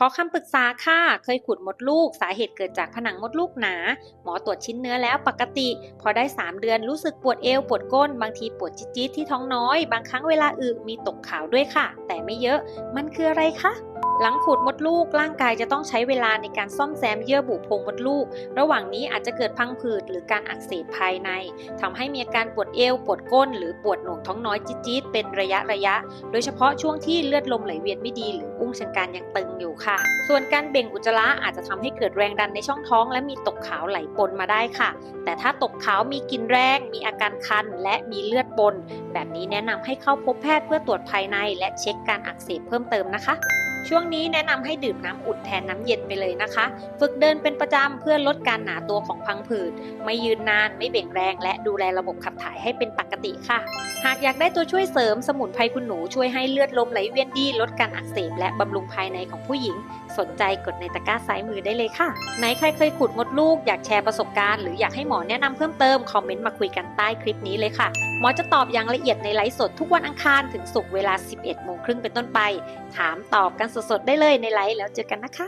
ขอคำปรึกษาค่ะ เคยขุดมดลูก สาเหตุเกิดจากผนังมดลูกหนา หมอตรวจชิ้นเนื้อแล้วปกติ พอได้ 3 เดือนรู้สึกปวดเอว ปวดก้น บางทีปวดจี๊ดที่ท้องน้อย บางครั้งเวลาอึมีตกขาวด้วยค่ะ แต่ไม่เยอะ มันคืออะไรคะ หลังขูดมดลูกร่างกายจะต้องใช้เวลาในการซ่อมแซมเยื่อบุโพรงมดลูก ระหว่างนี้อาจจะเกิดพังผืดหรือการอักเสบภายในทำให้มีอาการปวดเอว ปวดก้น หรือปวดหน่วงท้องน้อยจี๊ดๆเป็นระยะระยะ โดยเฉพาะช่วงที่เลือดลมไหลเวียนไม่ดี หรืออุ้งเชิงกานยังตึงอยู่ค่ะ ส่วนการเบ่งอุจจาระอาจจะทำให้เกิดแรงดันในช่องท้อง และมีตกขาวไหลปนมาได้ค่ะ แต่ถ้าตกขาวมีกลิ่นแรง มีอาการคัน และมีเลือดปน แบบนี้แนะนำให้เข้าพบแพทย์เพื่อตรวจภายใน และเช็คการอักเสบเพิ่มเติมนะคะ ช่วงนี้แนะนำให้ดื่มน้ำอุ่นแทนน้ำเย็นไปเลยนะคะ ฝึกเดินเป็นประจำเพื่อลดการหนาตัวของพังผืด ไม่ยืนนาน ไม่เบ่งแรง และดูแลระบบขับถ่ายให้เป็นปกติค่ะ หากอยากได้ตัวช่วยเสริมสมุนไพรคุณหนูช่วยให้เลือดลมไหลเวียนดี ลดการอักเสบและบำรุงภายในของผู้หญิง สนใจกดในตะกร้าซ้ายมือได้เลยค่ะ ไหนใครเคยขุดมดลูกอยากแชร์ประสบการณ์หรืออยากให้หมอแนะนำเพิ่มเติมคอมเมนต์มาคุยกันใต้คลิปนี้เลยค่ะหมอจะตอบอย่างละเอียดในไลฟ์สดทุกวันอังคารถึงศุกร์เวลา 11โมงครึ่งเป็นต้นไป ถามตอบกันสดๆได้เลยในไลฟ์แล้วเจอกันนะคะ